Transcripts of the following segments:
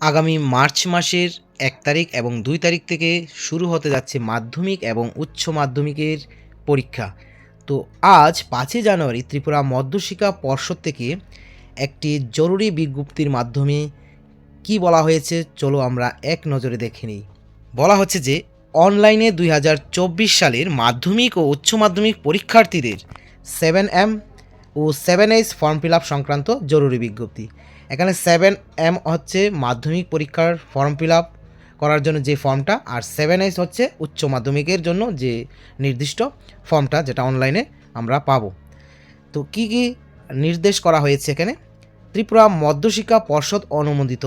আগামী মার্চ মাসের এক তারিখ এবং দুই তারিখ থেকে শুরু হতে যাচ্ছে মাধ্যমিক এবং উচ্চ মাধ্যমিকের পরীক্ষা। তো আজ পাঁচই জানুয়ারি ত্রিপুরা মধ্যশিক্ষা পর্ষদ থেকে একটি জরুরি বিজ্ঞপ্তির মাধ্যমে কি বলা হয়েছে, চলো আমরা এক নজরে দেখে নিই। বলা হচ্ছে যে, অনলাইনে দুই হাজার চব্বিশ সালের মাধ্যমিক ও উচ্চ মাধ্যমিক পরীক্ষার্থীদের সেভেন এম ও seven H form fill up সংক্রান্ত জরুরি বিজ্ঞপ্তি। এখানে সেভেন এম হচ্ছে মাধ্যমিক পরীক্ষার ফর্ম ফিল আপ করার জন্য যে ফর্মটা আর সেভেন এইচ হচ্ছে উচ্চ মাধ্যমিকের জন্য যে নির্দিষ্ট ফর্মটা যেটা অনলাইনে আমরা পাব। তো কি কি নির্দেশ করা হয়েছে এখানে? ত্রিপুরা মধ্যশিক্ষা পর্ষদ অনুমোদিত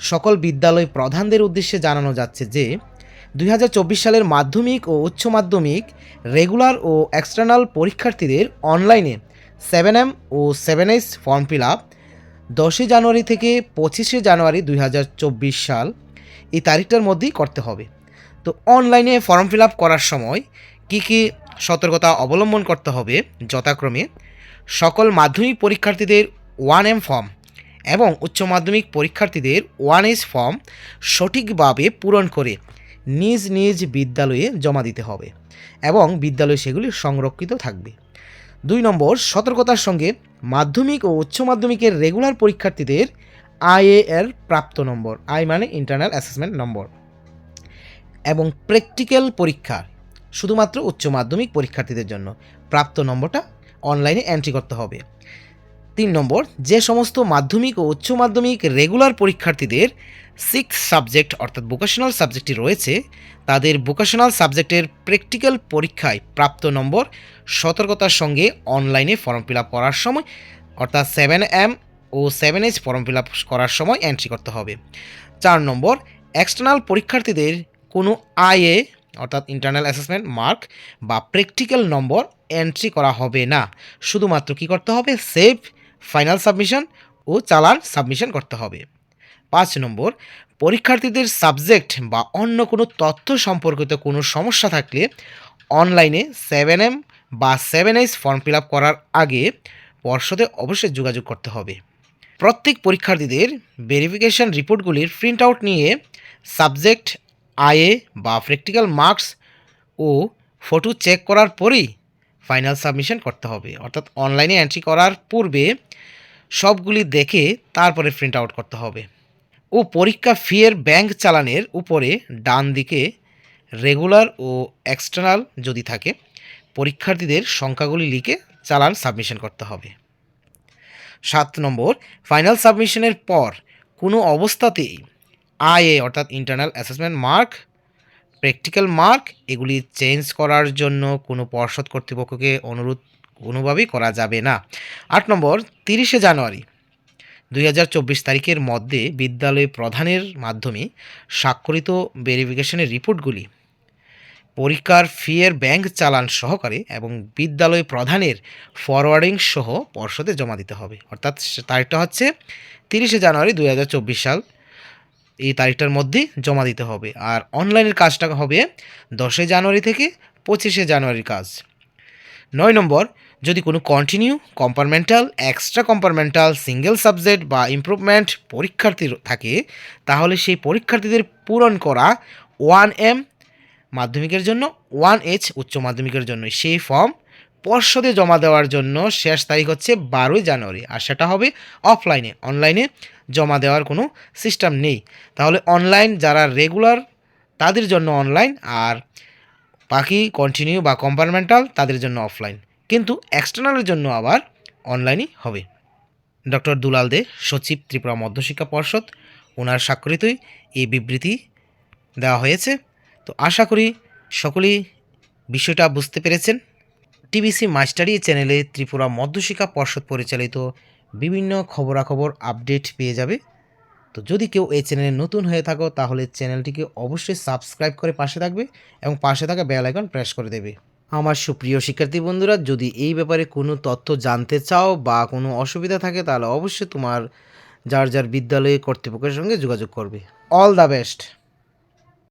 সকল বিদ্যালয় প্রধানদের উদ্দেশ্যে জানানো যাচ্ছে যে দু হাজার চব্বিশ সালের মাধ্যমিক ও উচ্চ মাধ্যমিক রেগুলার ও এক্সটার্নাল পরীক্ষার্থীদের অনলাইনে সেভেন এম ও seven H form fill up দশই জানুয়ারি থেকে পঁচিশে জানুয়ারি দুই হাজার চব্বিশ সাল এই তারিখটার মধ্যেই করতে হবে। তো অনলাইনে ফর্ম ফিল আপ করার সময় কী কী সতর্কতা অবলম্বন করতে হবে যথাক্রমে সকল মাধ্যমিক পরীক্ষার্থীদের ওয়ান এম ফর্ম এবং উচ্চ মাধ্যমিক পরীক্ষার্থীদের ওয়ান এস ফর্ম সঠিকভাবে পূরণ করে নিজ নিজ বিদ্যালয়ে জমা দিতে হবে এবং বিদ্যালয়ে সেগুলি সংরক্ষিত থাকবে। দুই নম্বর, সতর্কতার সঙ্গে মাধ্যমিক ও উচ্চ মাধ্যমিকের রেগুলার পরীক্ষার্থীদের আইএ এর প্রাপ্ত নম্বর, আই মানে ইন্টারনাল অ্যাসেসমেন্ট নম্বর, এবং প্র্যাকটিক্যাল পরীক্ষা, শুধুমাত্র উচ্চ মাধ্যমিক পরীক্ষার্থীদের জন্য প্রাপ্ত নম্বরটা অনলাইনে এন্ট্রি করতে হবে। তিন নম্বর, যে সমস্ত মাধ্যমিক ও উচ্চ মাধ্যমিক রেগুলার পরীক্ষার্থীদের সিক্স সাবজেক্ট অর্থাৎ ভোকেশনাল সাবজেক্টটি রয়েছে, তাদের ভোকেশনাল সাবজেক্টের প্র্যাকটিক্যাল পরীক্ষায় প্রাপ্ত নম্বর সতর্কতার সঙ্গে অনলাইনে ফর্ম ফিল করার সময়, অর্থাৎ সেভেন এম ও সেভেন এইচ ফর্ম ফিল করার সময় এন্ট্রি করতে হবে। চার নম্বর এক্সটার্নাল পরীক্ষার্থীদের কোনো আইএ অর্থাৎ ইন্টারনাল অ্যাসেসমেন্ট মার্ক বা প্র্যাকটিক্যাল নম্বর এন্ট্রি করা হবে না। শুধুমাত্র কি করতে হবে? সেভ ফাইনাল সাবমিশন ও চালান সাবমিশন করতে হবে। পাঁচ নম্বর, পরীক্ষার্থীদের সাবজেক্ট বা অন্য কোনো তথ্য সম্পর্কিত কোনো সমস্যা থাকলে অনলাইনে সেভেন এম বা seven H form fill up করার আগে পর্ষদে অবশ্যই যোগাযোগ করতে হবে। প্রত্যেক পরীক্ষার্থীদের ভেরিফিকেশন রিপোর্টগুলির প্রিন্ট আউট নিয়ে সাবজেক্ট আয়ে বা প্র্যাকটিক্যাল মার্কস ও ফটো চেক করার পরেই ফাইনাল সাবমিশন করতে হবে। অর্থাৎ অনলাইনে এন্ট্রি করার পূর্বে সবগুলি দেখে তারপরে প্রিন্ট আউট করতে হবে। ও পরীক্ষা ফিয়ের ব্যাংক চালানের উপরে ডান দিকে রেগুলার ও এক্সটার্নাল যদি থাকে, পরীক্ষার্থীদের সংখ্যাগুলি লিখে চালান সাবমিশন করতে হবে। সাত নম্বর ফাইনাল সাবমিশনের পর কোনো অবস্থাতেই আইএ অর্থাৎ internal assessment mark practical mark এগুলি চেঞ্জ করার জন্য কোনো পর্ষদ কর্তৃপক্ষকে অনুরোধ কোনোভাবেই করা যাবে না। আট নম্বর, তিরিশে জানুয়ারি, দুই হাজার চব্বিশ তারিখের মধ্যে বিদ্যালয় প্রধানের মাধ্যমে স্বাক্ষরিত ভেরিফিকেশনের রিপোর্টগুলি, পরীক্ষার ফিয়ের ব্যাংক চালান সহকারে এবং বিদ্যালয় প্রধানের ফরওয়ার্ডিং সহ পর্ষদে জমা দিতে হবে। অর্থাৎ তারিখটা হচ্ছে তিরিশে জানুয়ারি, দুই হাজার চব্বিশ সাল। এই তারিখটার মধ্যে জমা দিতে হবে। আর অনলাইনের কাজটা হবে দশই জানুয়ারি থেকে পঁচিশে জানুয়ারির কাজ। নয় নম্বর, যদি কোনো continue compartmental extra compartmental single subject বা ইমপ্রুভমেন্ট পরীক্ষার্থী থাকে, তাহলে সেই পরীক্ষার্থীদের পূরণ করা ওয়ান এম মাধ্যমিকের জন্য ওয়ান এইচ উচ্চ মাধ্যমিকের জন্য। সেই ফর্ম পর্ষদে জমা দেওয়ার জন্য শেষ তারিখ হচ্ছে বারোই জানুয়ারি। আর সেটা হবে অফলাইনে অনলাইনে জমা দেওয়ার কোনো সিস্টেম নেই। তাহলে অনলাইন যারা রেগুলার তাদের জন্য অনলাইন আর বাকি কন্টিনিউ বা কম্পার্টমেন্টাল তাদের জন্য অফলাইন কিন্তু এক্সটার্নালের জন্য আবার অনলাইনই হবে। ডক্টর দুলাল দে, সচিব ত্রিপুরা মধ্যশিক্ষা পর্ষদ ওনার স্বাক্ষরিতই এই বিবৃতি দেওয়া হয়েছে। তো আশা করি সকলেই বিষয়টা বুঝতে পেরেছেন। টিবিসি মাস্টারি চ্যানেলে ত্রিপুরা মধ্যশিক্ষা পর্ষদ পরিচালিত বিভিন্ন খবরাখবর আপডেট পেয়ে যাবে। তো যদি কেউ এই চ্যানেলে নতুন হয়ে থাকো, তাহলে চ্যানেলটিকে অবশ্যই সাবস্ক্রাইব করে পাশে থাকবে এবং পাশে থাকা বেল আইকন প্রেস করে দেবে। আমার সুপ্রিয় শিক্ষার্থী বন্ধুরা, যদি এই ব্যাপারে কোনো তথ্য জানতে চাও বা কোনো অসুবিধা থাকে, তাহলে অবশ্যই তোমার যার যার বিদ্যালয়ে কর্তৃপক্ষের সঙ্গে যোগাযোগ করবে। All the best